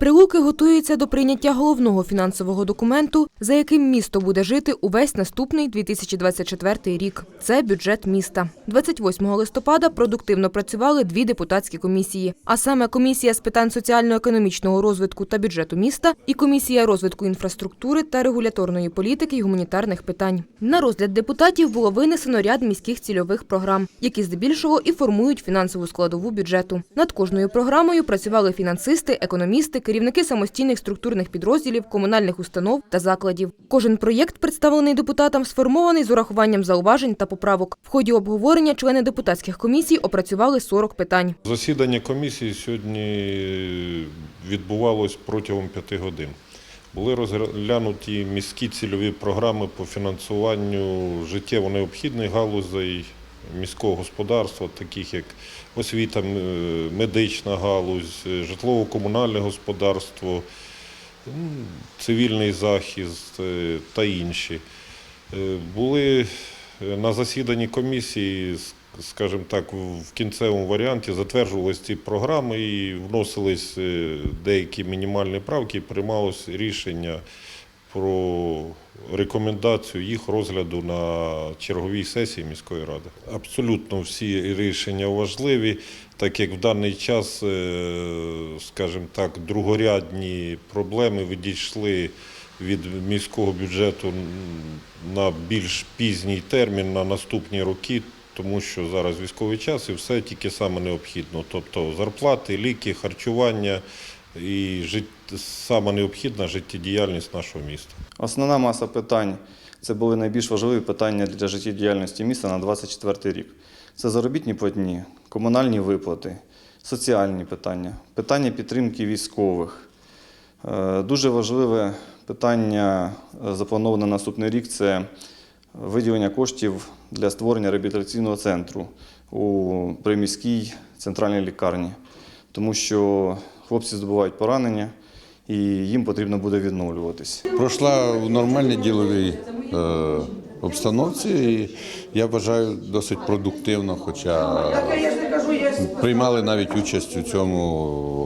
Прилуки готується до прийняття головного фінансового документу, за яким місто буде жити увесь наступний 2024 рік. Це бюджет міста. 28 листопада продуктивно працювали дві депутатські комісії, а саме комісія з питань соціально-економічного розвитку та бюджету міста і комісія розвитку інфраструктури та регуляторної політики й гуманітарних питань. На розгляд депутатів було винесено ряд міських цільових програм, які здебільшого і формують фінансову складову бюджету. Над кожною програмою працювали фінансисти, економісти, керівники самостійних структурних підрозділів, комунальних установ та закладів. Кожен проєкт, представлений депутатам, сформований з урахуванням зауважень та поправок. В ході обговорення члени депутатських комісій опрацювали 40 питань. Засідання комісії сьогодні відбувалось протягом п'яти годин. Були розглянуті міські цільові програми по фінансуванню життєво необхідних галузей міського господарства, таких як освіта, медична галузь, е, житлово-комунальне господарство, цивільний захист е, та інші. Е, Були е, на засіданні комісії, скажімо так, в кінцевому варіанті затверджувалися ці програми і вносились е, деякі мінімальні правки, приймалось рішення про рекомендацію їх розгляду на черговій сесії міської ради. Абсолютно всі рішення важливі, так як в даний час, е, скажімо так, другорядні проблеми відійшли від міського бюджету на більш пізній термін на наступні роки, тому що зараз військовий час і все тільки саме необхідно. Тобто зарплати, ліки, харчування і саме необхідна життєдіяльність нашого міста. Основна маса питань це були найбільш важливі питання для життєдіяльності міста на 2024 рік. Це заробітні платні, комунальні виплати, соціальні питання, питання підтримки військових. Е, Дуже важливе питання е, заплановане на наступний рік це виділення коштів для створення реабілітаційного центру у приміській центральній лікарні, тому що хлопці здобувають поранення і їм потрібно буде відновлюватись. Пройшла в нормальній діловій е, обстановці, і я вважаю досить продуктивно, хоча приймали навіть участь у цьому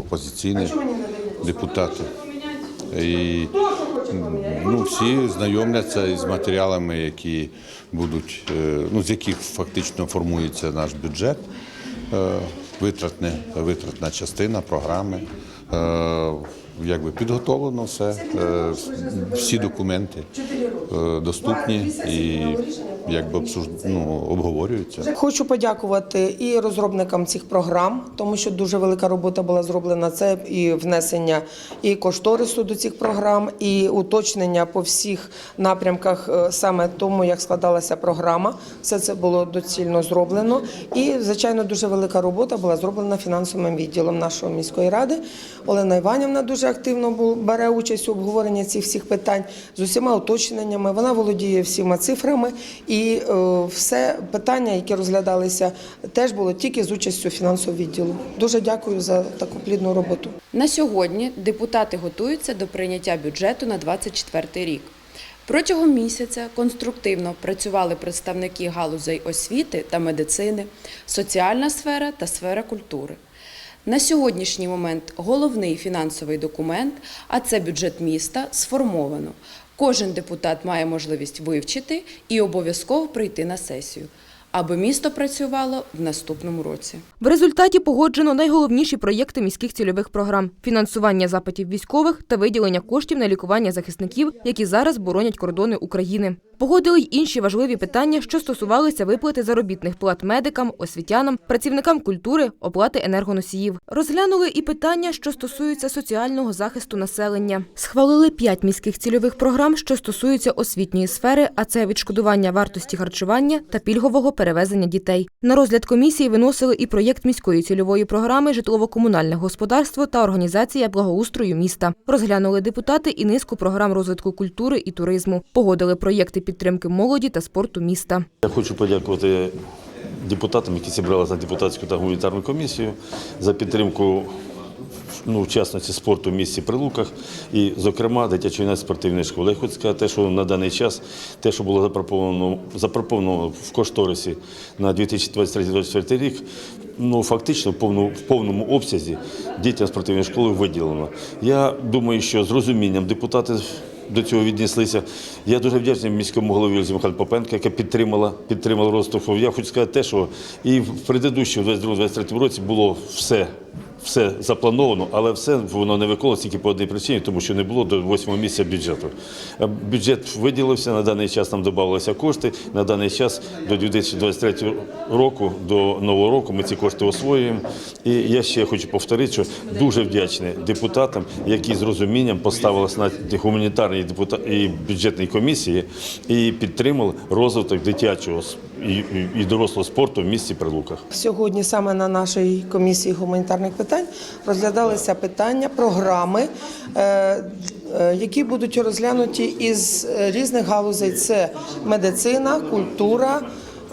опозиційні депутати. І ну, всі знайомляться із матеріалами, які будуть, е, ну, з яких фактично формується наш бюджет, е, витратне, витратна частина програми. Е, Якби підготовлено все, е, всі документи е, доступні і якби ну, обговорюються. Хочу подякувати і розробникам цих програм, тому що дуже велика робота була зроблена. Це і внесення і кошторису до цих програм, і уточнення по всіх напрямках е, саме тому, як складалася програма. Все це було доцільно зроблено. І, звичайно, дуже велика робота була зроблена фінансовим відділом нашої міської ради. Олена Іванівна дуже активно бере участь у обговоренні цих всіх питань з усіма уточненнями. Вона володіє всіма цифрами, е, все питання, які розглядалися, теж було тільки з участю фінансового відділу. Дуже дякую за таку плідну роботу. На сьогодні депутати готуються до прийняття бюджету на 2024 рік. Протягом місяця конструктивно працювали представники галузей освіти та медицини, соціальна сфера та сфера культури. На сьогоднішній момент головний фінансовий документ, а це бюджет міста, сформовано. Кожен депутат має можливість вивчити і обов'язково прийти на сесію, аби місто працювало в наступному році. В результаті погоджено найголовніші проєкти міських цільових програм: фінансування запитів військових та виділення коштів на лікування захисників, які зараз боронять кордони України. Погодили й інші важливі питання, що стосувалися виплати заробітних плат медикам, освітянам, працівникам культури, оплати енергоносіїв. Розглянули і питання, що стосуються соціального захисту населення. Схвалили п'ять міських цільових програм, що стосуються освітньої сфери, а це відшкодування вартості харчування та пільгового перевезення дітей. На розгляд комісії виносили і проєкт міської цільової програми житлово-комунальне господарство та організація благоустрою міста. Розглянули депутати і низку програм розвитку культури і туризму. Погодили проєкти підтримки молоді та спорту міста. Я хочу подякувати депутатам, які зібралися на депутатську та гуманітарну комісію за підтримку ну, в спорту в місті Прилуках і, зокрема, дитячої спортивної школи. Я хочу сказати, що на даний час те, що було запропоновано, запропоновано в кошторисі на 2023-2024 рік, ну фактично в повному, в повному обсязі дітям спортивної школи виділено. Я думаю, що з розумінням депутати до цього віднеслися. Я дуже вдячний міському голові Ользі Михайло Попенко, яка підтримала, підтримала Ростов. Я хочу сказати те, що і в предыдущому 22-23 році було все. Все заплановано, але все воно не виконувалося тільки по одній причині, тому що не було до восьмого місяця бюджету. Бюджет виділився, на даний час нам додавалися кошти. На даний час до 2023 року, до нового року ми ці кошти освоюємо. І я ще хочу повторити, що дуже вдячний депутатам, які з розумінням поставилися на гуманітарній і бюджетній комісії і підтримали розвиток дитячого і, і, дорослого спорту в місті Прилуках. Сьогодні саме на нашій комісії гуманітарних питань розглядалися питання програми, е, е, які будуть розглянуті із різних галузей: це медицина, культура.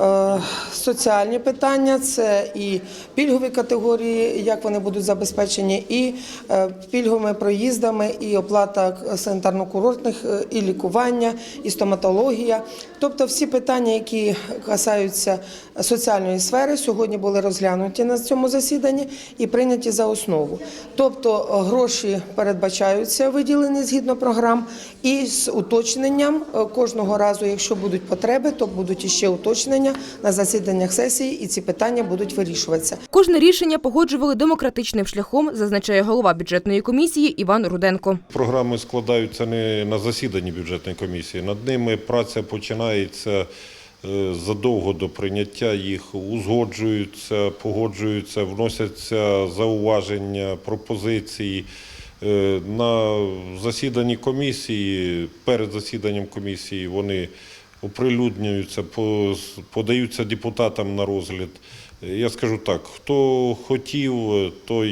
Е, Соціальні питання це і пільгові категорії, як вони будуть забезпечені, і е, пільговими проїздами, і оплата санітарно-курортних, е, і лікування, і стоматологія. Тобто всі питання, які касаються соціальної сфери, сьогодні були розглянуті на цьому засіданні і прийняті за основу. Тобто гроші передбачаються виділені згідно програм, і з уточненням кожного разу, якщо будуть потреби, то будуть іще уточнення на засіданнях сесії, і ці питання будуть вирішуватися. Кожне рішення погоджували демократичним шляхом, зазначає голова бюджетної комісії Іван Руденко. Програми складаються не на засіданні бюджетної комісії. Над ними праця починається е, задовго до прийняття їх, узгоджуються, погоджуються, вносяться зауваження, пропозиції. Е, На засіданні комісії, перед засіданням комісії вони оприлюднюються, по- подаються депутатам на розгляд. Я скажу так, хто хотів, той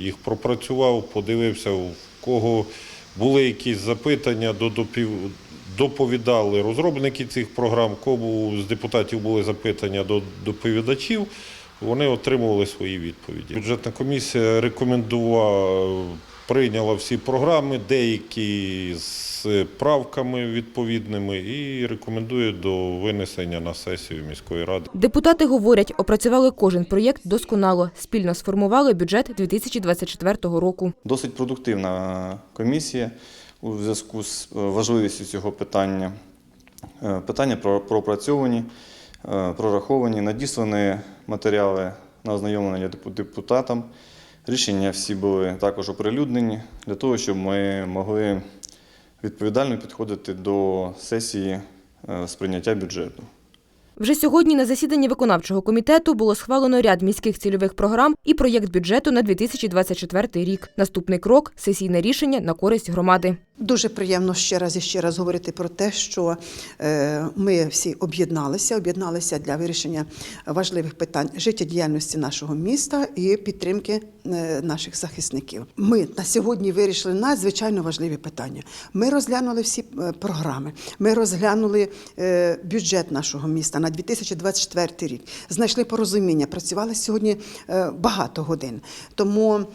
їх пропрацював, подивився, у кого були якісь запитання, доповідали розробники цих програм, кому з депутатів були запитання до доповідачів, вони отримували свої відповіді. Бюджетна комісія рекомендувала, прийняла всі програми, деякі з правками відповідними, і рекомендує до винесення на сесію міської ради. Депутати говорять, опрацювали кожен проєкт досконало, спільно сформували бюджет 2024 року. Досить продуктивна комісія у зв'язку з е, важливістю цього питання. Е, Питання про- пропрацьовані, е, прораховані, надіслані матеріали на ознайомлення депутатам. Рішення всі були також оприлюднені для того, щоб ми могли відповідально підходити до сесії сприйняття з прийняття бюджету. Вже сьогодні на засіданні виконавчого комітету було схвалено ряд міських цільових програм і проєкт бюджету на 2024 рік. Наступний крок – сесійне рішення на користь громади. Дуже приємно ще раз і ще раз говорити про те, що е, ми всі об'єдналися, об'єдналися для вирішення важливих питань життєдіяльності нашого міста і підтримки е, наших захисників. Ми на сьогодні вирішили надзвичайно важливі питання. Ми розглянули всі е, програми, ми розглянули бюджет нашого міста на 2024 рік, знайшли порозуміння, працювали сьогодні багато годин. Тому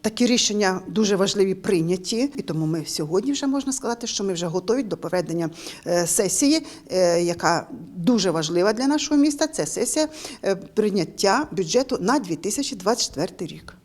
Такі рішення дуже важливі прийняті, і тому ми сьогодні вже можна сказати, що ми вже готові до проведення е, сесії, е, яка дуже важлива для нашого міста. Це сесія е, прийняття бюджету на 2024 рік.